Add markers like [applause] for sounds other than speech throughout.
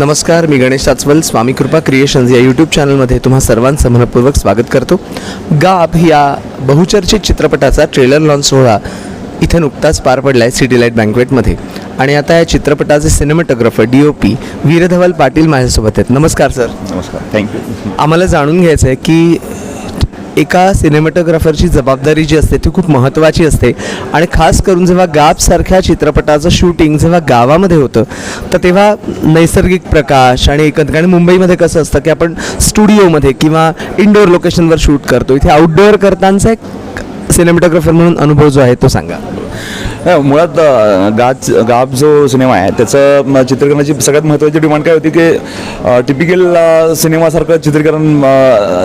नमस्कार मी गणेश साचवल स्वामी कृपा क्रिएशन्स या यूट्यूब चॅनलमध्ये तुम्हा सर्वांचं मनपूर्वक स्वागत करतो. गाब या बहुचर्चित चित्रपटाचा ट्रेलर लॉन्च सोहळा इथे नुकताच पार पडला आहे सिटी लाइट बँकवेटमध्ये आणि आता या चित्रपटाचे cinematographer D O P Veerdhaval Patil माझ्यासोबत आहेत. नमस्कार सर नमस्कार. थँक्यू आम्हाला जाणून घ्यायचं आहे की एका सिनेमॅटोग्राफरची जबाबदारी जी असते ती खूप महत्त्वाची असते. आणि खास करून जेव्हा गाबसारख्या चित्रपटाचं शूटिंग जेव्हा गावामध्ये होतं तर तेव्हा नैसर्गिक प्रकाश आणि एकत्र आणि मुंबईमध्ये कसं असतं की आपण स्टुडिओमध्ये किंवा इनडोअर लोकेशनवर शूट करतो. इथे आउटडोअर करतानाचा एक सिनेमॅटोग्राफर म्हणून अनुभव जो आहे तो सांगा. मुळात गाच गाज गाब जो सिनेमा आहे त्याचं चित्रीकरणाची सगळ्यात महत्त्वाची डिमांड काय होती की टिपिकल सिनेमासारखं चित्रीकरण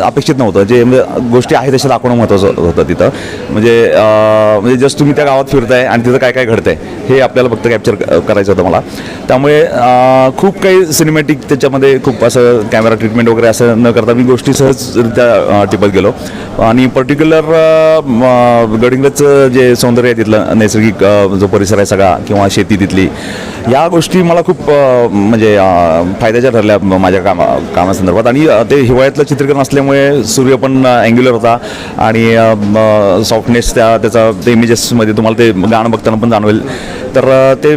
अपेक्षित नव्हतं. जे म्हणजे गोष्टी आहेत तशा दाखवणं महत्त्वाचं होतं तिथं. म्हणजे म्हणजे जस्ट तुम्ही त्या गावात फिरताय आणि तिथं काय काय घडतंय हे आपल्याला फक्त कॅप्चर करायचं होतं मला. त्यामुळे खूप काही सिनेमॅटिक त्याच्यामध्ये खूप असं कॅमेरा ट्रीटमेंट वगैरे असं न करता मी गोष्टी सहजरित्या टिपत गेलो. आणि पर्टिक्युलर गडिंगलचं जे सौंदर्य आहे तिथलं नैसर्गिक जो परिसर आहे सगळा किंवा शेती तिथली या गोष्टी मला खूप म्हणजे फायद्याच्या ठरल्या माझ्या कामा कामासंदर्भात. आणि ते हिवाळ्यातलं चित्रीकरण असल्यामुळे सूर्य पण अँग्युलर होता. आणि सॉफ्टनेस त्या त्याचा ते इमेजेसमध्ये तुम्हाला ते गाणं बघताना पण जाणवेल. तर ते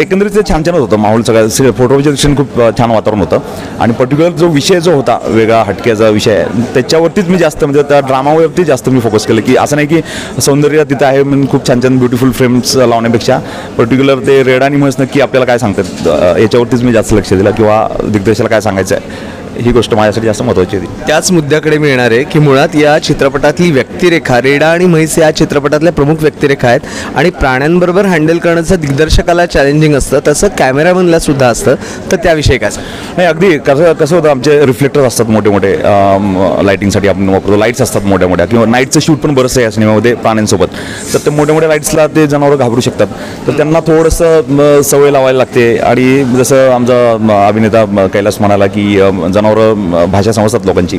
एकंदरीत ते छान छानच होतं. माहोल सगळं फोटोच्या दक्षिण खूप छान वातावरण होतं. आणि पर्टिक्युलर जो विषय जो होता वेगळा हटक्याचा विषय त्याच्यावरतीच मी जास्त म्हणजे त्या ड्रामावरती जास्त मी फोकस केलं की असं नाही की सौंदर्य तिथं आहे म्हणून खूप छान छान ब्युटिफुल फ्रेम्स लावण्यापेक्षा. पर्टिक्युलर ते रेड आणि म्हस नक्की आपल्याला काय सांगतात? याच्यावरतीच मी जास्त लक्ष दिलं किंवा दिग्दर्शाला काय सांगायचं आहे ही गोष्ट माझ्यासाठी जास्त महत्त्वाची होती. त्याच मुद्द्याकडे मी येणार आहे की मुळात या चित्रपटातली व्यक्तिरेखा रेडा आणि म्हैस या चित्रपटातल्या प्रमुख व्यक्तिरेखा आहेत आणि प्राण्यांबरोबर हँडल करण्याचं दिग्दर्शकाला चॅलेंजिंग असतं तसं कॅमेरामनला सुद्धा असतं. तर त्याविषयी काय नाही अगदी कसं कसं होतं आमचे रिफ्लेक्टर असतात मोठे मोठे लाईटिंगसाठी आपण वापरतो. लाईट्स असतात मोठ्या मोठ्या किंवा नाईटचं शूट पण बरंच आहे या सिनेमामध्ये प्राण्यांसोबत. तर ते मोठ्या मोठ्या लाईट्सला ते जनावरं घाबरू शकतात. तर त्यांना थोडंसं सवय लावायला लागते. आणि जसं आमचा अभिनेता कैलास म्हणाला की जनावरं भाषा समजतात लोकांची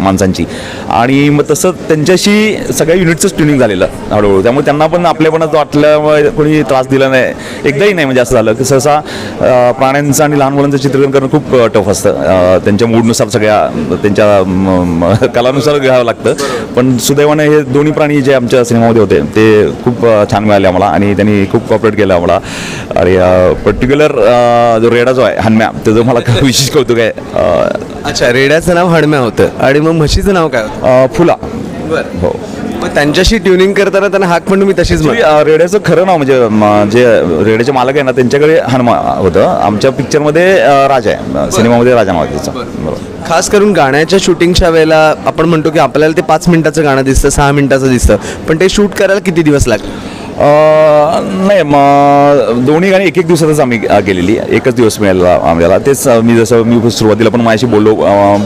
माणसांची. आणि मग तसं त्यांच्याशी सगळ्या युनिटचंच ट्युनिंग झालेलं हळूहळू. त्यामुळे त्यांना पण आपल्यापणच वाटल्यामुळे कोणी त्रास दिला नाही. एकदाही नाही म्हणजे असं झालं की सहसा प्राण्यांचं आणि लहान मुलांचं चित्रीकरण करणं खूप टफ असतं. त्यांच्या मूडनुसार सगळ्या त्यांच्या [laughs] कलानुसार घ्यावं लागतं. पण सुदैवाने हे दोन्ही प्राणी जे आमच्या सिनेमामध्ये होते ते खूप छान मिळाले आम्हाला आणि त्यांनी खूप कॉपरेट केलं आम्हाला. आणि पर्टिक्युलर जो रेडा जो आहे हनम्या त्याचं मला [laughs] विशेष कौतुक आहे. अच्छा रेड्याचं नाव हडम्या होतं. आणि मग म्हशीचं नाव काय होतं? अ, फुला. बरं. हो. मग त्यांच्याशी ट्युनिंग करताना त्यांना हाक पण तुम्ही तशीच Actually, म्हणा अ, रेड्याचं खरं नाव म्हणजे म, जे रेड्याचे मालक आहे ना त्यांच्याकडे हनुमा होतं. आमच्या पिक्चरमध्ये अ, राजा आहे. सिनेमामध्ये राजा नाव आहे त्याचं बरोबर. खास करून गाण्याच्या शूटिंगच्या वेळेला आपण म्हणतो की आपल्याला ते पाच मिनिटाचं गाणं दिसतं सहा मिनिटाचं दिसतं. पण ते शूट करायला किती दिवस लागले अ, नाही मग दोन्ही गाणी एक एक दिवसातच आम्ही केलेली एकच दिवस मिळाला आम्हाला. तेच मी जसं मी सुरुवातीला पण माझ्याशी बोललो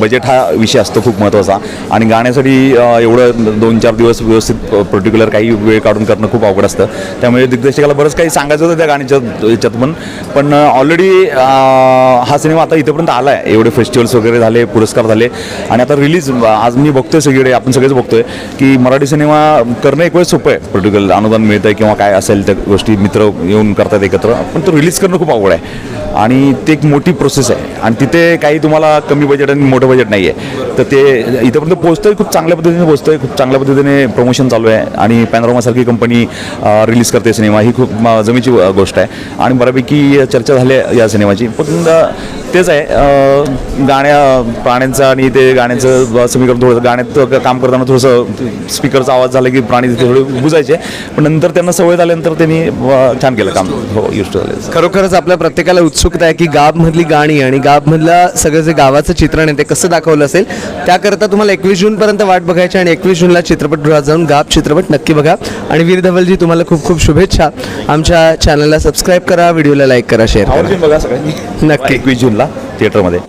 बजेट हा विषय असतो खूप महत्त्वाचा आणि गाण्यासाठी एवढं दोन चार दिवस व्यवस्थित पर्टिक्युलर काही वेळ काढून करणं खूप अवघड असतं. त्यामुळे दिग्दर्शकाला बरंच काही सांगायचं होतं त्या गाण्याच्या याच्यात पण. पण ऑलरेडी हा सिनेमा आता इथेपर्यंत आला आहे एवढे फेस्टिवल्स वगैरे झाले पुरस्कार झाले. आणि आता रिलीज आज मी बघतोय सगळीकडे. आपण सगळेच बघतोय की मराठी सिनेमा करणं एक वेळ सोपं आहे. पर्टिक्युलर अनुदान मिळतं आहे किंवा काय असेल त्या गोष्टी मित्र येऊन करतात एकत्र पण तो रिलीज करणं खूप अवघड आहे. आणि ते एक मोठी प्रोसेस आहे. आणि तिथे काही तुम्हाला कमी बजेट आणि मोठं बजेट नाही आहे तर ते इथंपर्यंत पोहोचतोय खूप चांगल्या पद्धतीने पोहोचतोय खूप चांगल्या पद्धतीने प्रमोशन चालू आहे. आणि पॅनरोमासारखी कंपनी रिलीज करते सिनेमा ही खूप जमीची गोष्ट आहे. आणि बऱ्यापैकी चर्चा झाली या सिनेमाची पण तेच आहे. गाण्या प्राण्यांचं आणि ते गाण्याचं समीकरण थोडं गाण्यात काम करताना थोडंसं स्पीकरचा आवाज झाला की प्राणी तिथे थोडे बुजायचे. पण नंतर त्यांना सवय झाल्यानंतर त्यांनी छान केलं काम. हो युष्ट झाले खरोखरच आपल्या प्रत्येकाला उत्सुकता आहे की गाबमधली गाणी आणि गाबमधलं सगळं जे गावाचं चित्रण आहे ते कसं दाखवलं असेल त्याकरता तुम्हाला एकवीस जूनपर्यंत वाट बघायची आणि एकवीस जूनला चित्रपटगृहात जाऊन गाब चित्रपट नक्की बघा. आणि वीर धवलजी तुम्हाला खूप खूप शुभेच्छा. आमच्या चॅनलला सबस्क्राईब करा व्हिडिओला लाईक करा शेअर बघा सगळ्यांनी. नक्की. एकवीस जूनला. थिएटरमध्ये